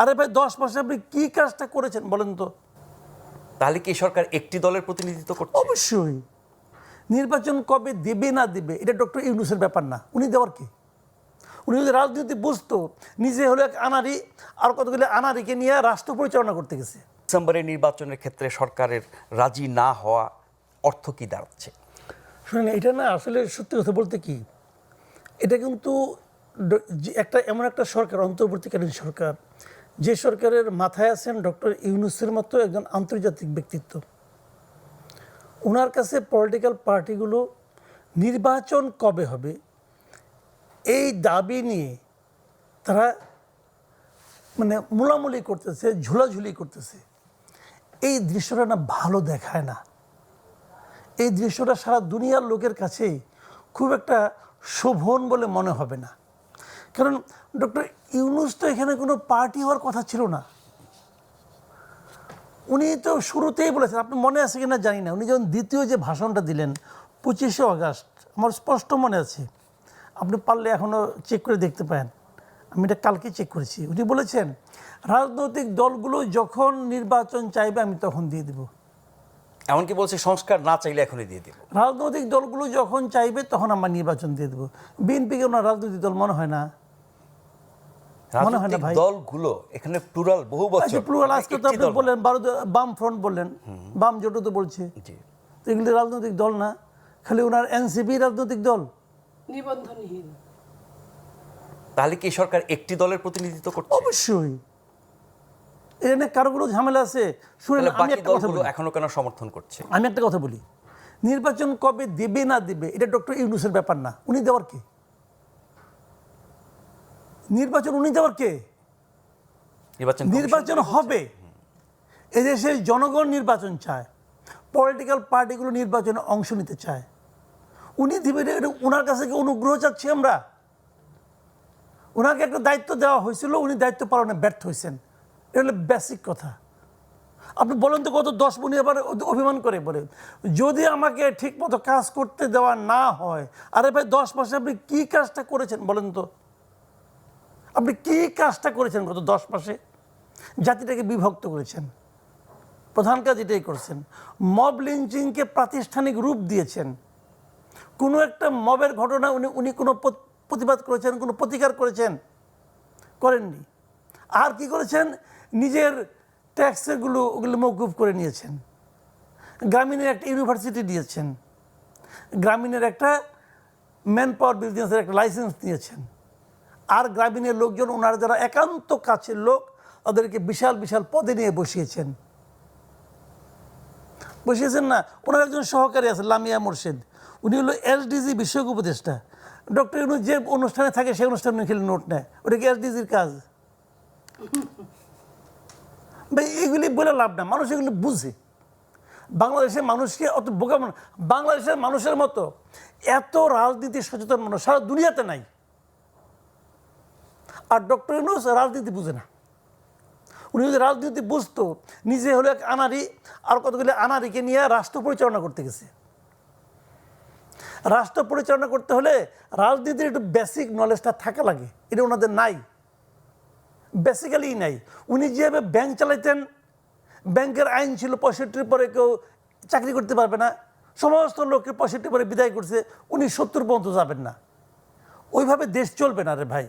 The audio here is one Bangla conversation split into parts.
আরে ভাই দশ মাসে আপনি কি কাজটা করেছেন বলেন তো? তাহলে কি সরকার একটি দলের প্রতিনিধিত্ব করছে? অবশ্যই। নির্বাচন কবে দেবে না দেবে এটা ডক্টর ইউনুসের ব্যাপার না। উনি দেওয়ার কি? উনি যদি রাজনীতি বুঝতো নিজে হলো এক আনারি আর কতগুলো আনারিকে নিয়ে রাষ্ট্র পরিচালনা করতে গেছে। ডিসেম্বরের নির্বাচনের ক্ষেত্রে সরকারের রাজি না হওয়া অর্থ কি দাঁড়াচ্ছে? শুনেন এটা না আসলে সত্যি কথা বলতে কি এটা কিন্তু একটা এমন একটা সরকার অন্তর্বর্তীকালীন সরকার যে সরকারের মাথায় আছেন ডক্টর ইউনুসের মতো একজন আন্তর্জাতিক ব্যক্তিত্ব। ওনার কাছে পলিটিক্যাল পার্টিগুলো নির্বাচন কবে হবে, এই দাবি নিয়ে তারা মানে মোলামুলি করতেছে, ঝুলাঝুলি করতেছে। এই দৃশ্যটা না ভালো দেখায় না। এই দৃশ্যটা সারা দুনিয়ার লোকের কাছেই খুব একটা শোভন বলে মনে হবে না। কারণ ডক্টর ইউনুস তো এখানে কোনো পার্টি হওয়ার কথা ছিল না। উনি তো শুরুতেই বলেছেন আপনি মনে আছে কিনা জানি না। উনি যখন দ্বিতীয় যে ভাষণটা দিলেন পঁচিশে আগস্ট আমার স্পষ্ট মনে আছে। আপনি পারলে এখনও চেক করে দেখতে পারেন। আমি এটা কালকে চেক করেছি। উনি বলেছেন রাজনৈতিক দলগুলো যখন নির্বাচন চাইবে আমি তখন দিয়ে দেবো। এমনকি বলছে সংস্কার না চাইলে এখনই দিয়ে দিব। রাজনৈতিক দলগুলো যখন চাইবে তখন আমরা নির্বাচন দিয়ে দেবো। বিএনপিকে ওনার রাজনৈতিক দল মনে হয় না। মনে হয় না রাজনৈতিক ভাই? দলগুলো এখানে প্লুরাল বহু আচ্ছা বছর। প্লুরাল আজকে তো আপনি বললেন বারো বাম ফ্রন্ট বললেন। বাম জোটও তো বলছে। তো এগুলি রাজনৈতিক দল না। খালি ওনার এনসিপি রাজনৈতিক দল। নিবন্ধনহীন। তাহলে কি সরকার একটি দলের প্রতিনিধিত্ব করছে? অবশ্যই। এখানে কারও কোনো ঝামেলা আছে। শুনেন আমি একটা কথা বলি। এখনও কেন সমর্থন করছে? আমি একটা কথা বলি। নির্বাচন কবে দেবে না দেবে এটা ডক্টর ইউনুসের ব্যাপার না। উনি দেওয়ার কে? নির্বাচন উনি দেওয়ার কে? নির্বাচন নির্বাচন হবে। এদেশের জনগণ নির্বাচন চায়। পলিটিক্যাল পার্টিগুলো নির্বাচনে অংশ নিতে চায়। উনি দিবেন ওনার কাছে কি অনুগ্রহ চাচ্ছি আমরা? ওনাকে একটা দায়িত্ব দেওয়া হয়েছিল উনি দায়িত্ব পালনে ব্যর্থ হয়েছেন। এটা হলো বেসিক কথা। আপনি বলেন তো কত দশ মনি আবার অভিমান করে বলে যদি আমাকে ঠিক মতো কাজ করতে দেওয়া না হয় আরে ভাই দশ মাসে আপনি কী কাজটা করেছেন বলেন তো? আপনি কি কাজটা করেছেন গত দশ মাসে? জাতিটাকে বিভক্ত করেছেন। প্রধান কাজ এটাই করছেন। মব লিঞ্চিংকে প্রাতিষ্ঠানিক রূপ দিয়েছেন। কোনো একটা মবের ঘটনা উনি উনি কোনো প্রতিবাদ করেছেন, কোনো প্রতিকার করেছেন? করেননি। আর কি করেছেন? নিজের ট্যাক্সেগুলো, ওগুলো মৌকুফ করে নিয়েছেন। গ্রামীণের একটা ইউনিভার্সিটি দিয়েছেন। গ্রামীণের একটা ম্যান পাওয়ার বিজনেসের একটা লাইসেন্স দিয়েছেন। আর গ্রামীণের লোকজন ওনারা যারা একান্ত কাছের লোক, তাদেরকে বিশাল বিশাল পদে নিয়ে বসিয়েছেন। বসিয়েছেন না, ওনার একজন সহকারী আছে, লামিয়া মোর্শেদ। উনি হলো এসডিজি বিষয়ক উপদেষ্টা। ডক্টর ইউনু যে অনুষ্ঠানে থাকে, সেই অনুষ্ঠানে খেলে নোট নেয়। ওটা কি এসডিজির কাজ? ভাই, এগুলি বলে লাভ না, মানুষ এগুলি বুঝে। বাংলাদেশের মানুষকে অত বোকা বাংলাদেশের মানুষের মতো এত রাজনীতি সচেতন মানুষ সারা দুনিয়াতে নাই। আর ডক্টর ইউনুস রাজনীতি বুঝে না। উনি যদি রাজনীতি বুঝতো, নিজে হলো এক আনারি আর কতগুলি আনারিকে নিয়ে রাষ্ট্র পরিচালনা করতে গেছে। রাষ্ট্র পরিচালনা করতে হলে রাজনীতির একটু বেসিক নলেজটা থাকা লাগে, এটা ওনাদের নাই। বেসিক্যালি নাই। উনি যেভাবে ব্যাংক চালাইতেন, ব্যাংকের আইন ছিল পঁয়ষট্টির পরে কেউ চাকরি করতে পারবে না, সমস্ত লোককে পঁয়ষট্টি পরে বিদায় করছে, উনি সত্তর পর্যন্ত যাবেন না। ওইভাবে দেশ চলবে না রে ভাই।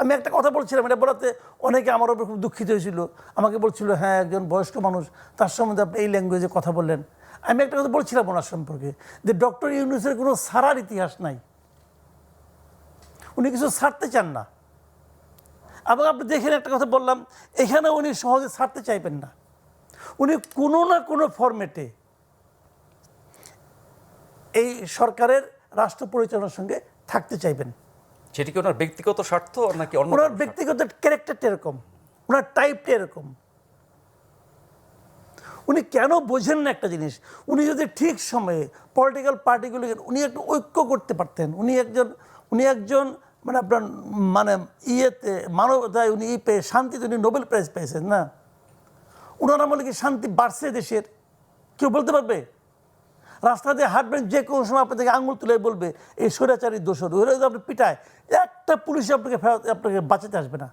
আমি একটা কথা বলছিলাম, এটা বলাতে অনেকে আমার উপর খুব দুঃখিত হয়েছিল। আমাকে বলছিল হ্যাঁ একজন বয়স্ক মানুষ, তার সম্বন্ধে আপনি এই ল্যাঙ্গুয়েজে কথা বললেন। আমি একটা কথা বলছিলাম ওনার সম্পর্কে, যে ডক্টর ইউনুসের কোনো সারার ইতিহাস নাই। উনি কিছু ছাড়তে চান না। এবং আপনি দেখেন একটা কথা বললাম, এখানে উনি সহজে ছাড়তে চাইবেন না। উনি কোনো না কোনো ফরম্যাটে এই সরকারের রাষ্ট্র পরিচালনার সঙ্গে থাকতে চাইবেন। সেটি কি ওনার ব্যক্তিগত স্বার্থ নাকি অন্য ওনার ব্যক্তিগত ক্যারেক্টারটা এরকম। ওনার টাইপটা এরকম। উনি কেন বোঝেন না একটা জিনিস? উনি যদি ঠিক সময়ে পলিটিক্যাল পার্টিগুলোকে উনি একটু ঐক্য করতে পারতেন উনি একজন উনি একজন মানে আপনার মানে ইয়েতে মানবতায় উনি ই পেয়ে শান্তিতে উনি নোবেল প্রাইজ পেয়েছেন না? ওনার আমলে কি শান্তি বাড়ছে দেশের? কেউ বলতে পারবে? রাস্তা দিয়ে হাঁটবেন যে কোনো সময় আপনাদেরকে আঙুল তুলে বলবে এই স্বৈরাচারী দোষর ওরা যদি আপনি পিটায়। একটা পুলিশ আপনাকে ফেরত আপনাকে বাঁচাতে আসবে না।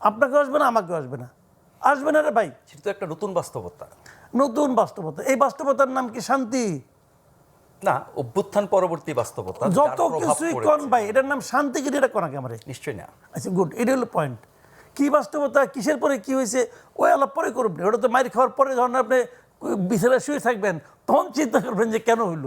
আপনাকে আসবে না আমাকে আসবে না। আসবে না রে ভাই। সেটা তো একটা নতুন বাস্তবতা। নতুন বাস্তবতা। এই বাস্তবতার নাম কি শান্তি? না অভ্যুত্থান পরবর্তী বাস্তবতা যত কিছুই কন ভাই এটার নাম শান্তি কি এটা কোনা ক্যামেরে নিশ্চয়ই না। আচ্ছা গুড এটা হলো পয়েন্ট কি বাস্তবতা কিসের পরে কি হয়েছে? ওই আলাপ পরে করবেন ওটা তো মাইর খাওয়ার পরে যখন আপনি বিছানায় শুয়ে থাকবেন তখন চিন্তা করবেন যে কেন হইল?